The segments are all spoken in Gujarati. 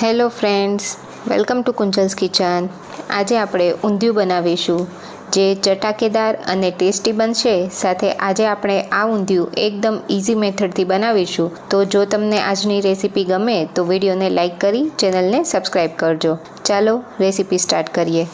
Hello friends welcome to Kunjal's kitchen આજે આપણે ઊંધિયું બનાવીશું, જે ચટાકેદાર અને ટેસ્ટી બનશે. સાથે આજે આપણે આ ઊંધિયું એકદમ ઇઝી મેથડથી બનાવીશું. તો જો તમને આજની રેસીપી ગમે, તો વિડીયોને લાઇક કરી ચેનલને સબસ્ક્રાઈબ કરજો. ચાલો, રેસીપી સ્ટાર્ટ કરીએ.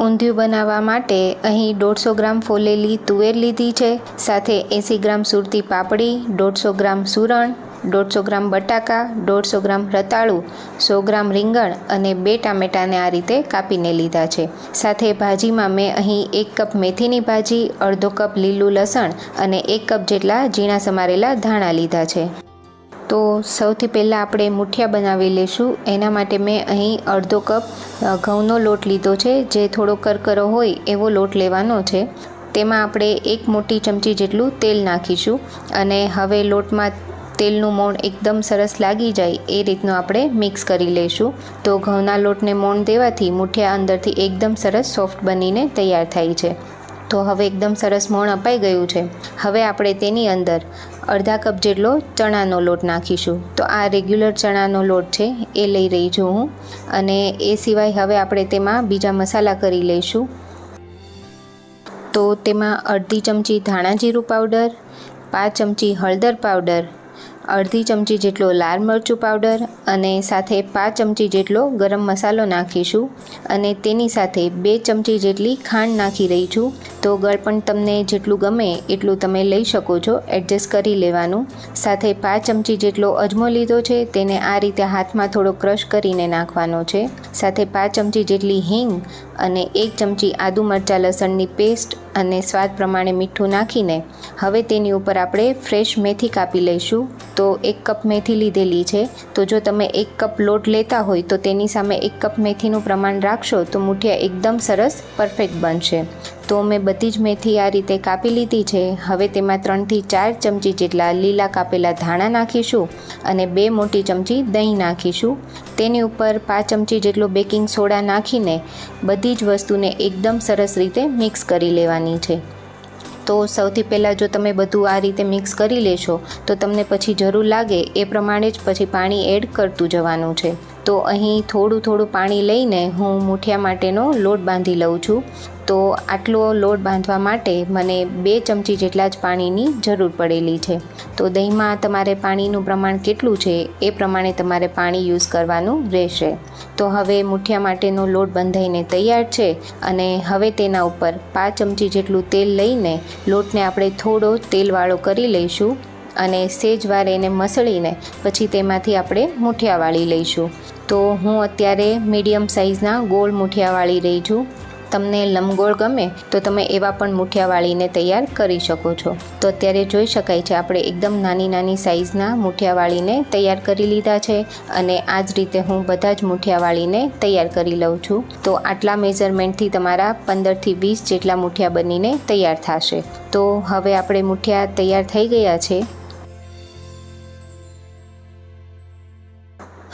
ઊંધિયું બનાવવા માટે અહીં દોઢસો ગ્રામ ફોલેલી તુવેર લીધી છે. સાથે એંસી ગ્રામ સુરતી પાપડી, દોઢસો ગ્રામ સુરણ દોઢસો ગ્રામ બટાકા, દોઢસો ગ્રામ રતાળું, સો ગ્રામ રીંગણ અને બે ટામેટાને આ રીતે કાપીને લીધા છે. સાથે ભાજીમાં મેં અહીં એક કપ મેથીની ભાજી, અડધો કપ લીલું લસણ અને એક કપ જેટલા ઝીણા સમારેલા ધાણા લીધા છે. તો સૌથી પહેલાં આપણે મુઠિયા બનાવી લઈશું એના માટે મેં અહીં અડધો કપ ઘઉંનો લોટ લીધો છે. જે થોડો કરકરો હોય એવો લોટ લેવાનો છે. તેમાં આપણે એક મોટી ચમચી જેટલું તેલ નાખીશું અને હવે લોટમાં તેલનું મોણ એકદમ સરસ લાગી જાય એ રીતનું આપણે મિક્સ કરી લઈશું. તો ઘઉંના લોટને મોણ દેવાથી મુઠિયા અંદરથી એકદમ સરસ સોફ્ટ બનીને તૈયાર થાય છે. તો હવે એકદમ સરસ મોણ અપાઈ ગયું છે. હવે આપણે તેની અંદર અડધા કપ જેટલો ચણાનો લોટ નાખીશું. તો આ રેગ્યુલર ચણાનો લોટ છે, એ લઈ રહી છું હું. અને એ સિવાય હવે આપણે તેમાં બીજા મસાલા કરી લઈશું. તો તેમાં અડધી ચમચી ધાણા જીરું પાવડર, પાંચ ચમચી હળદર પાવડર અડધી ચમચી જેટલો લાલ મરચું પાવડર અને સાથે પાંચ ચમચી જેટલો ગરમ મસાલો નાખીશું અને તેની સાથે બે ચમચી જેટલી ખાંડ નાખી રહી છું. તો ગળપણ તમને જેટલું ગમે એટલું તમે લઈ શકો છો, એડજસ્ટ કરી લેવાનું. સાથે પાંચ ચમચી જેટલો અજમો લીધો છે, તેને આ રીતે હાથમાં થોડો ક્રશ કરીને નાખવાનો છે. સાથે પાંચ ચમચી જેટલી હિંગ અને એક ચમચી આદુ મરચાં લસણની પેસ્ટ અને સ્વાદ પ્રમાણે મીઠું નાખીને, હવે તેની ઉપર આપણે ફ્રેશ મેથી કાપી લઈશું. તો એક કપ મેથી લીધેલી છે. તો જો તમે એક કપ લોટ લેતા હોય, તો તેની સામે એક કપ મેથીનું પ્રમાણ રાખશો, તો મુઠિયા એકદમ સરસ, પરફેક્ટ બનશે. તો મેં બધી જ મેથી આ રીતે કાપી લીધી છે. હવે તેમાં ત્રણથી ચાર ચમચી જેટલા લીલા કાપેલા ધાણા નાખીશું અને બે મોટી ચમચી દહીં નાખીશું. તેની ઉપર પાંચ ચમચી જેટલો બેકિંગ સોડા નાખીને બધી જ વસ્તુને એકદમ સરસ રીતે મિક્સ કરી લેવાની છે. તો સૌથી પહેલાં જો તમે બધું આ રીતે મિક્સ કરી લેશો તો તમને પછી જરૂર લાગે એ પ્રમાણે જ પછી પાણી એડ કરતું જવાનું છે. તો અહીં થોડું થોડું પાણી લઈને હું મૂઠિયા માટેનો લોટ બાંધી લઉં છું. તો આટલો લોટ બાંધવા માટે મને બે ચમચી જેટલા જ પાણીની જરૂર પડેલી છે. તો દહીંમાં તમારે પાણીનું પ્રમાણ કેટલું છે એ પ્રમાણે તમારે પાણી યુઝ કરવાનું રહેશે. તો હવે મુઠિયા માટેનો લોટ બંધાઈને તૈયાર છે અને હવે તેના ઉપર પાંચ ચમચી જેટલું તેલ લઈને લોટને આપણે થોડો તેલવાળો કરી લઈશું અને સેજવાર એને મસળીને પછી તેમાંથી આપણે મુઠિયા વાળી લઈશું. તો હું અત્યારે મીડિયમ સાઇઝના ગોળ મુઠિયા વાળી રહી છું. તમને લંબગોળ ગમે તો તમે એવા પણ મુઠિયા વાળીને તૈયાર કરી શકો છો. તો અત્યારે જોઈ શકાય છે, આપણે એકદમ નાની નાની સાઇઝના મુઠિયા વાળીને તૈયાર કરી લીધા છે અને આ જ રીતે હું બધા જ મુઠિયા વાળીને તૈયાર કરી લઉં છું. તો આટલા મેઝરમેન્ટથી તમારા પંદરથી વીસ જેટલા મુઠિયા બનીને તૈયાર થશે. તો હવે આપણે મુઠિયા તૈયાર થઈ ગયા છે.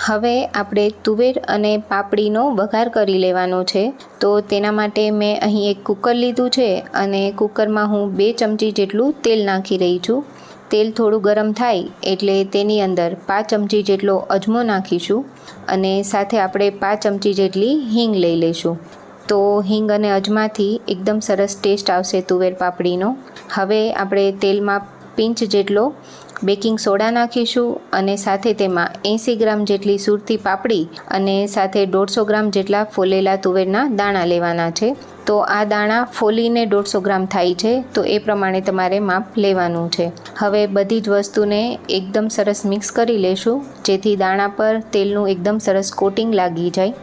હવે આપણે તુવેર અને પાપડીનો વઘાર કરી લેવાનો છે. તો તેના માટે મેં અહીં એક કુકર લીધું છે અને કુકરમાં હું બે ચમચી જેટલું તેલ નાખી રહી છું. તેલ થોડું ગરમ થાય એટલે તેની અંદર પાંચ ચમચી જેટલો અજમો નાખીશું અને સાથે આપણે પાંચ ચમચી જેટલી હિંગ લઈ લઈશું. તો હિંગ અને અજમાથી એકદમ સરસ ટેસ્ટ આવશે તુવેર પાપડીનો. હવે આપણે તેલમાં પિંચ જેટલો બેકિંગ સોડા નાખીશું અને સાથે તેમાં એંસી ગ્રામ જેટલી સુરતી પાપડી અને સાથે દોઢસો ગ્રામ જેટલા ફોલેલા તુવેરના દાણા લેવાના છે. તો આ દાણા ફોલીને દોઢસો ગ્રામ થાય છે, તો એ પ્રમાણે તમારે માપ લેવાનું છે. હવે બધી જ વસ્તુને એકદમ સરસ મિક્સ કરી લેશું, જેથી દાણા પર તેલનું એકદમ સરસ કોટિંગ લાગી જાય.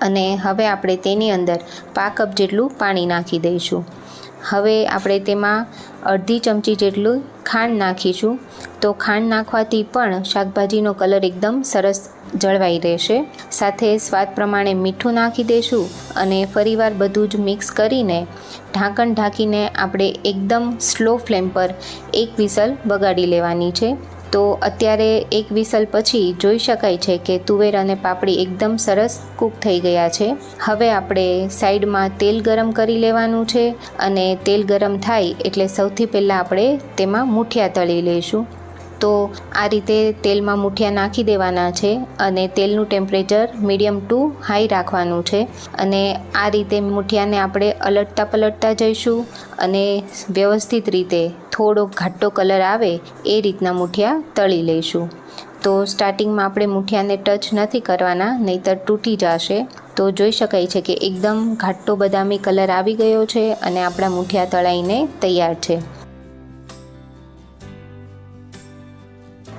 અને હવે આપણે તેની અંદર પા કપ જેટલું પાણી નાખી દઈશું. હવે આપણે તેમાં અડધી ચમચી જેટલું ખાંડ નાખીશું. તો ખાંડ નાખવાથી પણ શાકભાજીનો કલર એકદમ સરસ જળવાઈ રહેશે. સાથે સ્વાદ પ્રમાણે મીઠું નાખી દઈશું અને ફરીવાર બધું જ મિક્સ કરીને ઢાંકણ ઢાંકીને આપણે એકદમ સ્લો ફ્લેમ પર એક વિસલ વગાડી લેવાની છે. તો અત્યારે એક વિસલ પછી જોઈ શકાય છે કે તુવેર અને પાપડી એકદમ સરસ કૂક થઈ ગયા છે. હવે આપણે સાઈડમાં તેલ ગરમ કરી લેવાનું છે અને તેલ ગરમ થાય એટલે સૌથી પહેલાં આપણે તેમાં મૂઠિયા તળી લઈશું. તો આ રીતે તેલમાં મૂઠિયા નાખી દેવાના છે અને તેલનું ટેમ્પરેચર મીડિયમ ટુ હાઈ રાખવાનું છે. અને આ રીતે મૂઠિયાને આપણે અલટતા પલટતા જઈશું અને વ્યવસ્થિત રીતે થોડો ઘાટો કલર આવે એ રીતના મૂઠિયા તળી લઈશું. તો સ્ટાર્ટિંગમાં આપણે મૂઠિયાને ટચ નથી કરવાના, નહીંતર તૂટી જશે. તો જોઈ શકાય છે કે એકદમ ઘાટો બદામી કલર આવી ગયો છે અને આપણા મૂઠિયા તળાઈને તૈયાર છે.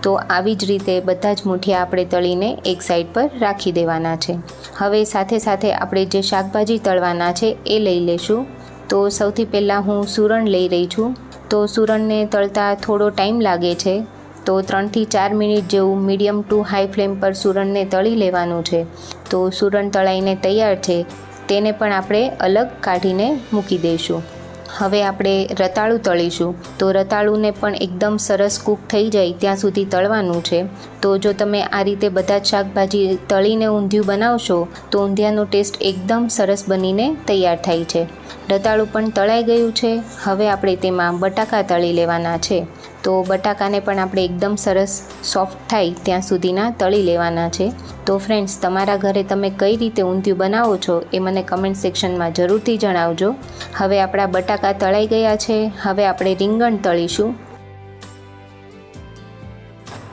તો આવી જ રીતે બધા જ મુઠિયા આપણે તળીને એક સાઈડ પર રાખી દેવાના છે. હવે સાથે સાથે આપણે જે શાકભાજી તળવાના છે એ લઈ લઈશું તો સૌથી પહેલાં હું સુરણ લઈ રહી છું. તો સુરણને તળતા થોડો ટાઈમ લાગે છે. તો ત્રણથી ચાર મિનિટ જેવું મીડિયમ ટુ હાઈ ફ્લેમ પર સુરણને તળી લેવાનું છે. તો સુરણ તળાઈને તૈયાર છે. તેને પણ આપણે અલગ કાઢીને મૂકી દઈશું. હવે આપણે રતાળું તળીશું. તો રતાળુંને પણ એકદમ સરસ કૂક થઈ જાય ત્યાં સુધી તળવાનું છે. તો જો તમે આ રીતે બધા જ શાકભાજી તળીને ઊંધિયું બનાવશો, તો ઊંધિયાનો ટેસ્ટ એકદમ સરસ બનીને તૈયાર થાય છે. રતાળું પણ તળાઈ ગયું છે. હવે આપણે તેમાં બટાકા તળી લેવાના છે. તો બટાકાને પણ આપણે એકદમ સરસ સોફ્ટ થાય ત્યાં સુધીના તળી લેવાના છે. તો ફ્રેન્ડ્સ તમારા ઘરે તમે કઈ રીતે ઊંધિયું બનાવો છો એ મને કમેન્ટ સેક્શનમાં જરૂરથી જણાવજો. હવે આપણા બટાકા તળાઈ ગયા છે. હવે આપણે રીંગણ તળીશું.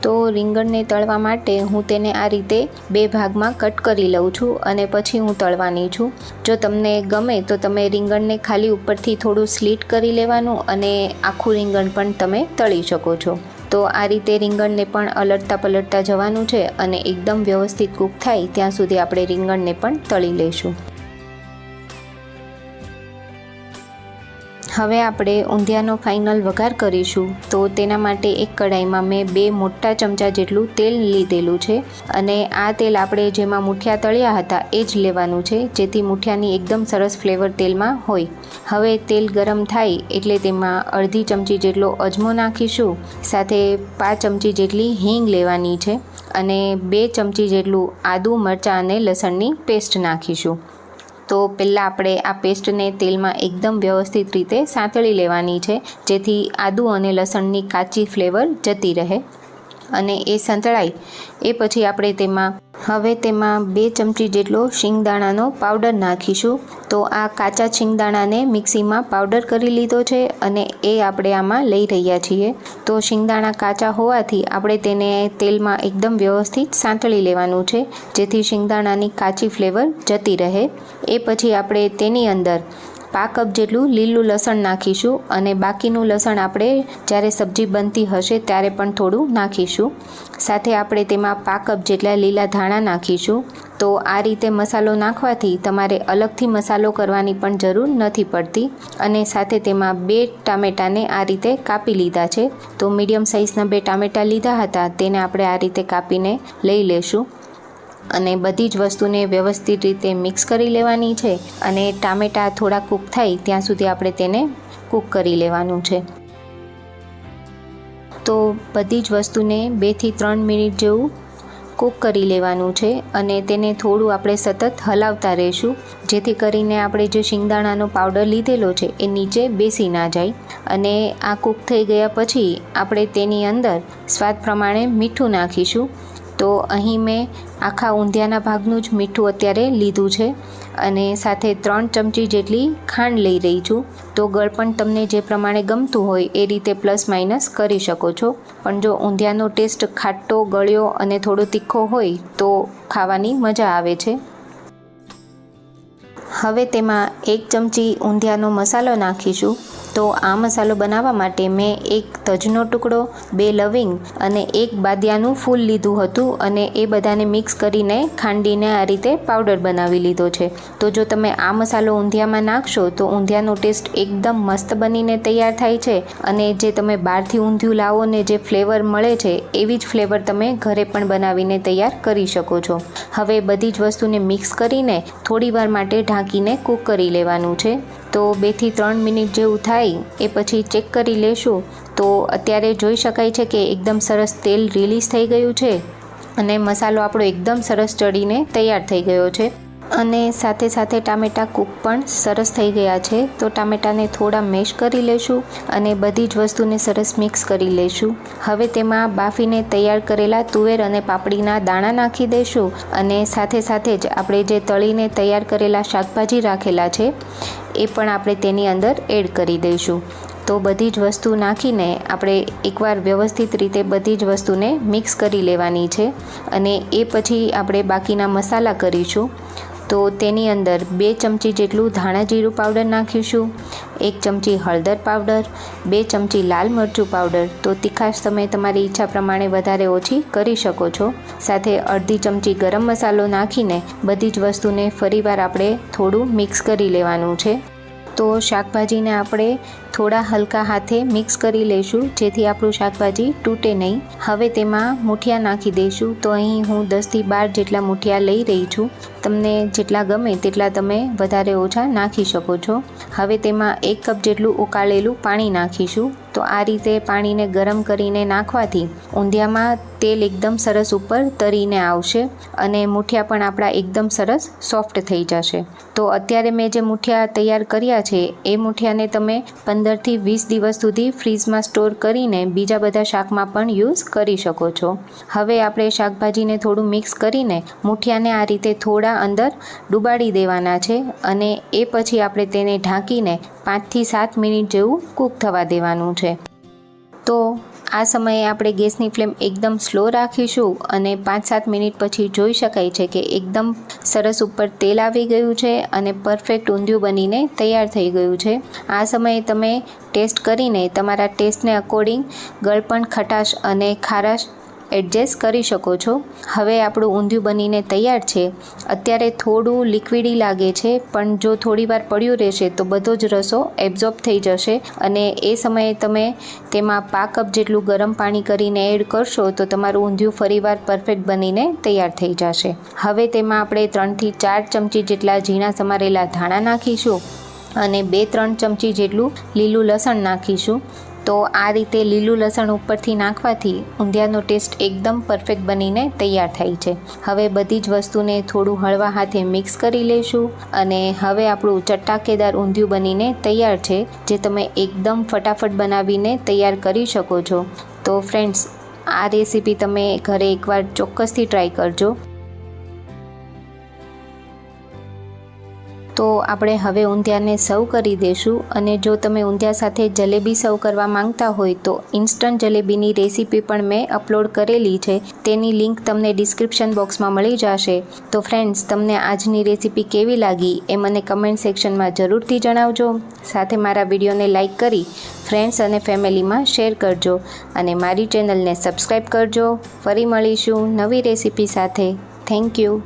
તો રીંગણને તળવા માટે હું તેને આ રીતે બે ભાગમાં કટ કરી લઉં છું અને પછી હું તળવાની છું. જો તમને ગમે તો તમે રીંગણને ખાલી ઉપરથી થોડું સ્લીટ કરી લેવાનું અને આખું રીંગણ પણ તમે તળી શકો છો. તો આ રીતે રીંગણને પણ અલટતા પલટતા જવાનું છે અને એકદમ વ્યવસ્થિત કૂક થાય ત્યાં સુધી આપણે રીંગણને પણ તળી લઈશું. હવે આપણે ઊંધિયાનો ફાઇનલ વઘાર કરીશું. તો તેના માટે એક કઢાઈમાં મેં બે મોટા ચમચા જેટલું તેલ લીધેલું છે અને આ તેલ આપણે જેમાં મુઠિયા તળ્યા હતા એ જ લેવાનું છે, જેથી મુઠિયાની એકદમ સરસ ફ્લેવર તેલમાં હોય. હવે તેલ ગરમ થાય એટલે તેમાં અડધી ચમચી જેટલો અજમો નાખીશું, સાથે પાંચ ચમચી જેટલી હિંગ લેવાની છે અને બે ચમચી જેટલું આદું મરચાં અને લસણની પેસ્ટ નાખીશું. તો પહેલાં આપણે આ પેસ્ટને તેલમાં એકદમ વ્યવસ્થિત રીતે સાંતળી લેવાની છે, જેથી આદુ અને લસણની કાચી ફ્લેવર જતી રહે. અને એ સંતળાય. એ પછી આપણે તેમાં, હવે તેમાં બે ચમચી જેટલો શિંગદાણાનો પાવડર નાખીશું. તો આ કાચા શિંગદાણાને મિક્સીમાં પાવડર કરી લીધો છે અને એ આપણે આમાં લઈ રહ્યા છીએ. તો શિંગદાણા કાચા હોવાથી આપણે તેને તેલમાં એકદમ વ્યવસ્થિત સાંતળી લેવાનું છે, જેથી શિંગદાણાની કાચી ફ્લેવર જતી રહે. એ પછી આપણે તેની અંદર પા કપ જેટલું લીલું લસણ નાખીશું અને બાકીનું લસણ આપણે જ્યારે સબ્જી બનતી હશે ત્યારે પણ થોડું નાખીશું. સાથે આપણે તેમાં પા કપ જેટલા લીલા ધાણા નાખીશું. તો આ રીતે મસાલો નાખવાથી તમારે અલગથી મસાલો કરવાની પણ જરૂર નથી પડતી અને સાથે તેમાં બે ટામેટાને આ રીતે કાપી લીધા છે. તો મીડિયમ સાઇઝના બે ટામેટાં લીધા હતા તેને આપણે આ રીતે કાપીને લઈ લેશું. અને બધી જ વસ્તુને વ્યવસ્થિત રીતે મિક્સ કરી લેવાની છે અને ટામેટાં થોડા કૂક થાય ત્યાં સુધી આપણે તેને કૂક કરી લેવાનું છે. તો બધી જ વસ્તુને બેથી ત્રણ મિનિટ જેવું કૂક કરી લેવાનું છે અને તેને થોડું આપણે સતત હલાવતા રહીશું, જેથી કરીને આપણે જે શિંગદાણાનો પાવડર લીધેલો છે એ નીચે બેસી ના જાય અને આ કૂક થઈ ગયા પછી આપણે તેની અંદર સ્વાદ પ્રમાણે મીઠું નાખીશું. તો અહીં મેં આખા ઊંધિયાના ભાગનું જ મીઠું અત્યારે લીધું છે અને સાથે ત્રણ ચમચી જેટલી ખાંડ લઈ રહી છું. તો ગળપણ તમને જે પ્રમાણે ગમતું હોય એ રીતે પ્લસ માઇનસ કરી શકો છો. પણ જો ઊંધિયાનો ટેસ્ટ ખાટો, ગળ્યો અને થોડો તીખો હોય તો ખાવાની મજા આવે છે. હવે તેમાં એક ચમચી ઊંધિયાનો મસાલો નાખીશું. તો આ મસાલો બનાવવા માટે મેં એક તજનો ટુકડો, બે લવિંગ અને એક બાદિયાનું ફૂલ લીધું હતું અને એ બધાને મિક્સ કરીને ખાંડીને આ રીતે પાવડર બનાવી લીધો છે. તો જો તમે આ મસાલો ઊંધિયામાં નાખશો તો ઊંધિયાનો ટેસ્ટ એકદમ મસ્ત બનીને તૈયાર થાય છે અને જે તમે બહારથી ઊંધિયું લાવો ને જે ફ્લેવર મળે છે એવી જ ફ્લેવર તમે ઘરે પણ બનાવીને તૈયાર કરી શકો છો. હવે બધી જ વસ્તુને મિક્સ કરીને થોડી વાર માટે ઢાંકીને કૂક કરી લેવાનું છે. તો બેથી ત્રણ મિનિટ જેવું થાય, એ પછી ચેક કરી લેશું. તો અત્યારે જોઈ શકાય છે કે એકદમ સરસ તેલ રિલીઝ થઈ ગયું છે અને મસાલો આપણો એકદમ સરસ ચડીને તૈયાર થઈ ગયો છે. અને સાથે સાથે ટામેટાં કૂક પણ સરસ થઈ ગયા છે. તો ટામેટાને થોડા મેશ કરી લેશું અને બધી જ વસ્તુને સરસ મિક્સ કરી લેશું. હવે તેમાં બાફીને તૈયાર કરેલા તુવેર અને પાપડીના દાણા નાખી દઈશું અને સાથે સાથે જ આપણે જે તળીને તૈયાર કરેલા શાકભાજી રાખેલા છે, એ પણ આપણે તેની અંદર એડ કરી દઈશું તો બધી જ વસ્તુ નાખીને આપણે એકવાર વ્યવસ્થિત રીતે બધી જ વસ્તુને મિક્સ કરી લેવાની છે અને એ પછી આપણે બાકીના મસાલા કરીશું. તો તેની અંદર બે ચમચી જેટલું ધાણા જીરું પાવડર નાખીશું, એક ચમચી હળદર પાવડર બે ચમચી લાલ મરચું પાવડર તો તીખાશ તમે તમારી ઈચ્છા પ્રમાણે વધારે ઓછી કરી શકો છો. સાથે અડધી ચમચી ગરમ મસાલો નાખીને બધી જ વસ્તુને ફરીવાર આપણે થોડું મિક્સ કરી લેવાનું છે. તો શાકભાજીને આપણે થોડા હલકા હાથે મિક્સ કરી લઈશું, જેથી આપણું શાકભાજી તૂટે નહીં. હવે તેમાં મૂઠિયા નાખી દઈશું. તો અહીં હું દસથી બાર જેટલા મૂઠિયા લઈ રહી છું. તમને જેટલા ગમે તેટલા તમે વધારે ઓછા નાખી શકો છો. હવે તેમાં એક કપ જેટલું ઉકાળેલું પાણી નાખીશું. તો આ રીતે પાણીને ગરમ કરીને નાખવાથી ઊંધિયામાં તેલ એકદમ સરસ ઉપર તરીને આવશે અને મૂઠિયા પણ આપણા એકદમ સરસ સોફ્ટ થઈ જશે. તો અત્યારે મેં જે મૂઠિયા તૈયાર કર્યા છે, એ મૂઠિયાને તમે પંદરથી વીસ દિવસ સુધી ફ્રીઝમાં સ્ટોર કરીને બીજા બધા શાકમાં પણ યુઝ કરી શકો છો. હવે આપણે શાકભાજીને થોડું મિક્સ કરીને મુઠિયાને આ રીતે થોડા અંદર ડુબાડી દેવાના છે અને એ પછી આપણે તેને ઢાંકીને પાંચથી સાત મિનિટ જેવું કૂક થવા દેવાનું છે. તો આ સમયે આપણે ગેસની ફ્લેમ એકદમ સ્લો રાખીશું અને પાંચ સાત મિનિટ પછી જોઈ શકાય છે કે એકદમ સરસ ઉપર તેલ આવી ગયું છે અને પરફેક્ટ ઊંધિયું બનીને તૈયાર થઈ ગયું છે. આ સમયે તમે ટેસ્ટ કરીને તમારા ટેસ્ટને અકોર્ડિંગ ગળપણ, ખટાશ અને ખારાશ એડજસ્ટ કરી શકો છો. હવે આપણું ઊંધિયું બનીને તૈયાર છે. અત્યારે થોડું લિક્વિડી લાગે છે, પણ જો થોડી વાર પડ્યું રહેશે તો બધો જ રસો એબ્ઝોર્બ થઈ જશે. અને એ સમયે તમે તેમાં પા કપ જેટલું ગરમ પાણી કરીને એડ કરશો તો તમારું ઊંધિયું ફરીવાર પરફેક્ટ બનીને તૈયાર થઈ જશે. હવે તેમાં આપણે ત્રણથી ચાર ચમચી જેટલા ઝીણા સમારેલા ધાણા નાખીશું અને બે ત્રણ ચમચી જેટલું લીલું લસણ નાખીશું. તો આ રીતે લીલું લસણ ઉપરથી નાખવાથી ઊંધિયાનો ટેસ્ટ એકદમ પરફેક્ટ બનીને તૈયાર થાય છે. હવે બધી જ વસ્તુને થોડું હળવા હાથે મિક્સ કરી લઈશું અને હવે આપણું ચટાકેદાર ઊંધિયું બનીને તૈયાર છે, જે તમે એકદમ ફટાફટ બનાવીને તૈયાર કરી શકો છો. તો ફ્રેન્ડ્સ, આ રેસીપી તમે ઘરે એકવાર ચોક્કસથી ટ્રાય કરજો. તો આપણે હવે ઊંધિયાને સર્વ કરી દઈશું અને જો તમે ઊંધિયા સાથે જલેબી સર્વ કરવા માંગતા હોય તો ઇન્સ્ટન્ટ જલેબીની રેસીપી પણ મેં અપલોડ કરેલી છે. તેની લિંક તમને ડિસ્ક્રિપ્શન બોક્સમાં મળી જશે. તો ફ્રેન્ડ્સ, તમને આજની રેસીપી કેવી લાગી એ મને કમેન્ટ સેક્શનમાં જરૂરથી જણાવજો. સાથે મારા વિડીયોને લાઇક કરી ફ્રેન્ડ્સ અને ફેમિલીમાં શેર કરજો અને મારી ચેનલને સબસ્ક્રાઈબ કરજો. ફરી મળીશું નવી રેસીપી સાથે. Thank you.